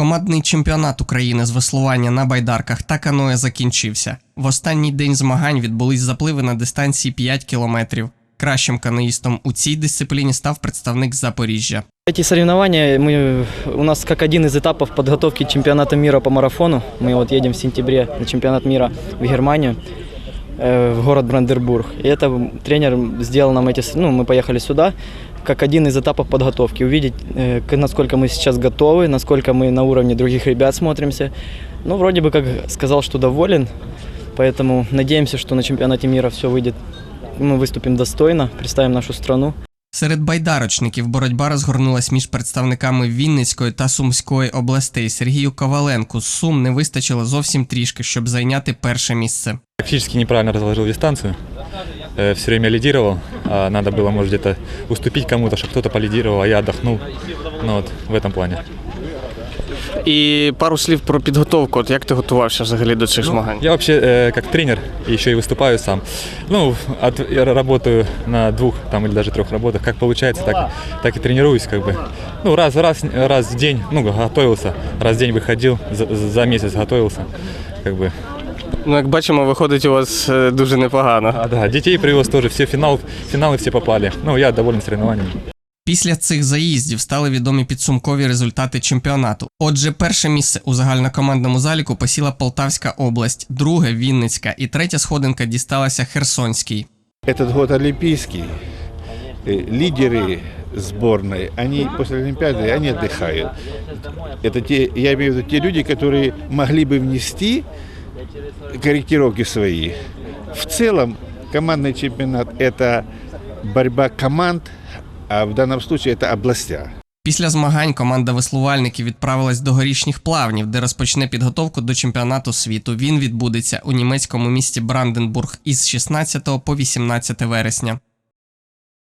Командний чемпіонат України з веслування на байдарках та каное закінчився. В останній день змагань відбулись запливи на дистанції 5 кілометрів. Кращим каноїстом у цій дисципліні став представник Запоріжжя. Эти соревнования мы, у нас как один из этапов подготовки чемпионата мира по марафону. Мы вот едем в сентябре на чемпионат мира в Германию, э, в город Брандербург. И это тренер сделал нам эти, с- ну, мы поехали сюда, как один из этапов подготовки. Увидеть, э, к- насколько мы сейчас готовы, насколько мы на уровне других ребят смотримся. Ну, вроде бы как сказал, что доволен, поэтому надеемся, что на чемпионате мира все выйдет. Мы выступим достойно, представим нашу страну. Серед байдарочників боротьба розгорнулась між представниками Вінницької та Сумської областей. Сергію Коваленку з Сум не вистачило зовсім трішки, щоб зайняти перше місце. Фактически неправильно разложил дистанцию. Все время лидировал. а надо было, может, где-то уступить кому-то, чтобы кто-то полидировал, а я отдохнул. Ну вот в этом плане. І пару слів про підготовку. От як ти готувався взагалі до цих змагань? Я вообще э, как тренер и еще и выступаю сам. Ну, от, я работаю на двух там или даже трех работах. Как получается, так, так и тренируюсь, как бы. Ну, раз, раз, раз в день, ну, готовился, раз в день выходил, за, за месяц готовился, как бы. Ну, як бачимо, виходить у вас е, дуже непогано. А, да, детей привез тоже, все финал, финалы все попали. Ну, я доволен соревнованиями. Після цих заїздів стали відомі підсумкові результати чемпіонату. Отже, перше місце у загальнокомандному заліку посіла Полтавська область, друге Вінницька і третя сходинка дісталася Херсонській. Этот год олимпийский. Э, Лидеры сборной, они после Олимпиады, они отдыхают. Это те, я имею в виду те люди, которые могли бы внести корректировки свои. В целом командный чемпионат – это борьба команд, а в данном случае это областя. Після змагань команда веслувальників відправилась до горішніх плавнів, де розпочне підготовку до чемпіонату світу. Він відбудеться у німецькому місті Бранденбург із 16 по 18 вересня.